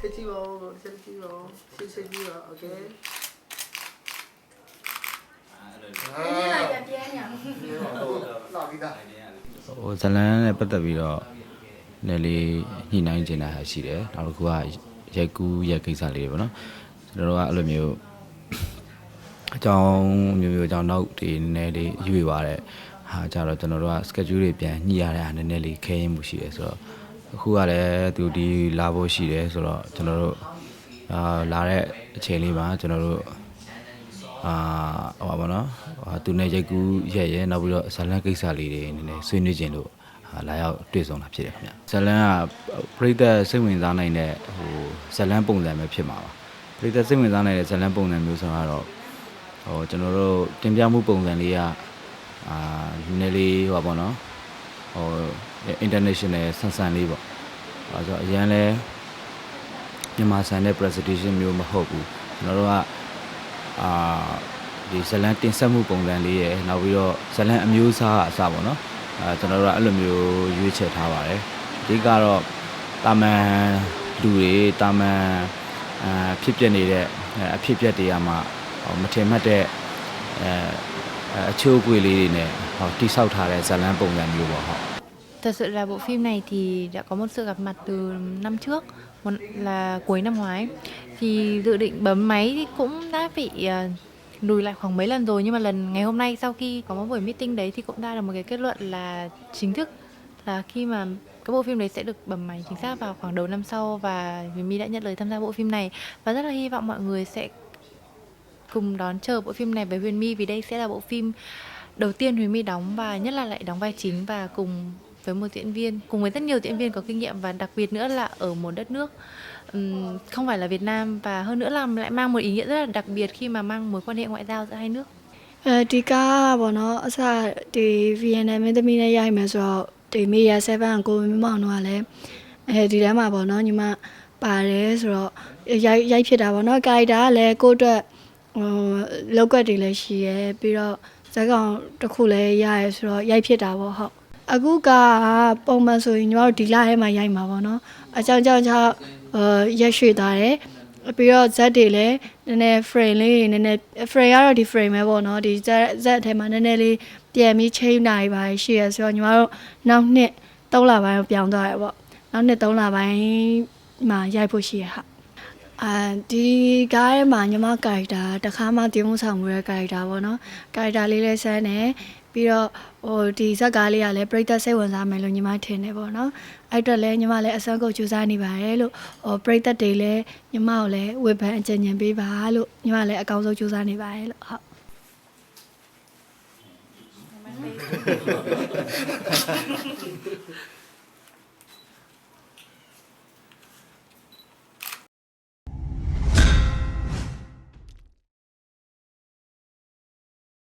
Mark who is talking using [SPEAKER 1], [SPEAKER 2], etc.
[SPEAKER 1] ထည့်ကြည့်ပါဦးထည့်ကြည့်ပါဦးရှင်းရှင်းကြည့်ပါ okay
[SPEAKER 2] ဒီလို
[SPEAKER 3] က်ရပြဲညာ
[SPEAKER 4] လာပြီးသား
[SPEAKER 2] ဟိုဇလန်းနဲ့ပတ်သက်ပြီးတော့နည်းလေးညှိနှိုင်းခြင်းတာဟာရှိတယ်နောက်တစ်ခုကရိုက်ကူးရိုက်ကိစ္စလေးပေါ့နော်ကျွန်တော်တို့ကအဲ့လိုမျိုးအကြောင်းမျိုးမျိုးအကြောင်းနောက်ဒီနည်းလေးရွေ့ပါတဲ့ဟာကြတော့ကျွန်တော်တို့က schedule တွေပြန်ညှိရတဲ့အားနည်းနည်းလေးခဲရင်းမှုရှိတယ်ဆိုတော့ အခုကလည်းသူဒီလာဖို့ရှိတယ်ဆိုတော့ကျွန်တော်တို့အာလာတဲ့အချိန်လေးမှာကျွန်တော်တို့အာဟိုပါဘောနော်ဟာသူနဲ့ရိုက်ကူးရက်ရဲနောက်ပြီးတော့ဇလန်းကိစ္စလေးတွေနည်းနည်းဆွေးနွေးခြင်းလို့ဟာလာရောက်တွေ့ဆုံတာဖြစ်တယ်ခင်ဗျဇလန်းကပြိသက်စိတ်ဝင်စားနိုင်တဲ့ဟိုဇလန်းပုံစံပဲဖြစ်မှာပါပြိသက်စိတ်ဝင်စားနိုင်တဲ့ဇလန်းပုံစံမျိုးဆိုတော့ဟိုကျွန်တော်တို့တင်ပြမှုပုံစံလေးကအာနည်းနည်းလေးဟိုပါပေါ့နော်ဟို international ဆန်ဆန်လေးပေါ့အဲဆိုအရန်လဲမြန်မာဆန်တဲ့ presentation မျိုးမဟုတ်ဘူးကျွန်တော်တို့ကအာဒီဇလန်တင်ဆက်မှုပုံစံလေးရယ်နောက်ပြီးတော့ဇလန်အမျိုးအစားအစပေါ့နော်အဲကျွန်တော်တို့ကအဲ့လိုမျိုးရွေးချယ်ထားပါတယ်အဓိကတော့တာမန်လူတွေတာမန်အာဖြစ်ပျက်နေတဲ့အဖြစ်ပျက်တွေကမှဟိုမထင်မှတ်တဲ့အဲအချိုးအကွေလေးတွေနဲ့ဟောတိဆောက်ထားတဲ့ဇာတ်လမ်းပုံစံမျိုးပေါ့ဟုတ်
[SPEAKER 5] Thật sự là bộ phim này thì đã có một sự gặp mặt từ năm trước, một là cuối năm ngoái. Thì dự định bấm máy thì cũng đã bị ờ, lùi lại khoảng mấy lần rồi, nhưng mà lần ngày hôm nay sau khi có một buổi meeting đấy thì cũng ra được một cái kết luận là chính thức là khi mà cái bộ phim đấy sẽ được bấm máy chính xác vào khoảng đầu năm sau và Huyền My đã nhận lời tham gia bộ phim này. Và rất là hy vọng mọi người sẽ cùng đón chờ bộ phim này với Huyền My vì đây sẽ là bộ phim đầu tiên Huyền My đóng và nhất là lại đóng vai chính và cùng với một diễn viên cùng với rất nhiều diễn viên có kinh nghiệm và đặc biệt nữa là ở một đất nước ừm, không phải là Việt Nam và hơn nữa là lại mang một ý nghĩa rất là đặc biệt khi mà mang mối quan hệ ngoại giao giữa hai nước
[SPEAKER 3] အဲဒီကားကပေါ့နော်အစဒီ VNL မင်းသမီးနဲ့ရိုက်မယ်ဆိုတော့ဒီမီယာ7ကိုမမောင်တော့ကလည်းအဲဒီထဲမှာပေါ့နော်ညီမပါတယ်ဆိုတော့ရိုက်ရိုက်ဖြစ်တာပေါ့နော်ကာရီတာကလည်းကိုယ့်အတွ က်ဟိုလောက်ကတ်တွေလည်းရှိရဲပြီးတော့ဇက်ကောင်တစ်ခုလည်းရရဲဆိုတော့ရိုက်ဖြစ်တာပေါ့ဟုတ်အခုကပုံမှန်ဆိုရင်ညီမတို့ဒီလထဲမှာရိုက်မှာပေါ့နော်အကြောင်းကြောင့်ကြောင့်ဟရက်ရွှေ့သွားတယ်ပြီးတော့ဇက်တွေလည်းနည်းနည်း frame လေးတွေနည်းနည်း frame ကတော့ဒီ frame ပဲပေါ့နော်ဒီဇက်ဇက်အထဲမှာနည်းနည်းလေးပြန်ပြီး change နိုင်ပါရှိရဆိုတော့ညီမတို့နောက်နှစ်3လပိုင်းကိုပြောင်းသွားရပေါ့နောက်နှစ်3လပိုင်းမှာရိုက်ဖို့ရှိရဟာ အာဒီကားထဲမှာညီမ character တခါမှတင်မှုဆောင်မှုတဲ့ character ပေါ့နော် character လေးလည်းဆန်းတယ်ပြီးတော့ဟိုဒီဇက်ကားလေးကလည်းပြိသက်စိတ်ဝင်စားမယ်လို့ညီမထင်တယ်ပေါ့နော်အဲ့အတွက်လည်းညီမလည်းအစွမ်းကုန်ကြိုးစားနေပါတယ်လို့ဟိုပြိသက်တွေလည်းညီမကိုလည်းဝေဖန်အကြံဉာဏ်ပေးပါလို့ညီမလည်းအကောင်းဆုံးကြိုးစားနေပါတယ်လို့ဟုတ်
[SPEAKER 4] ဟ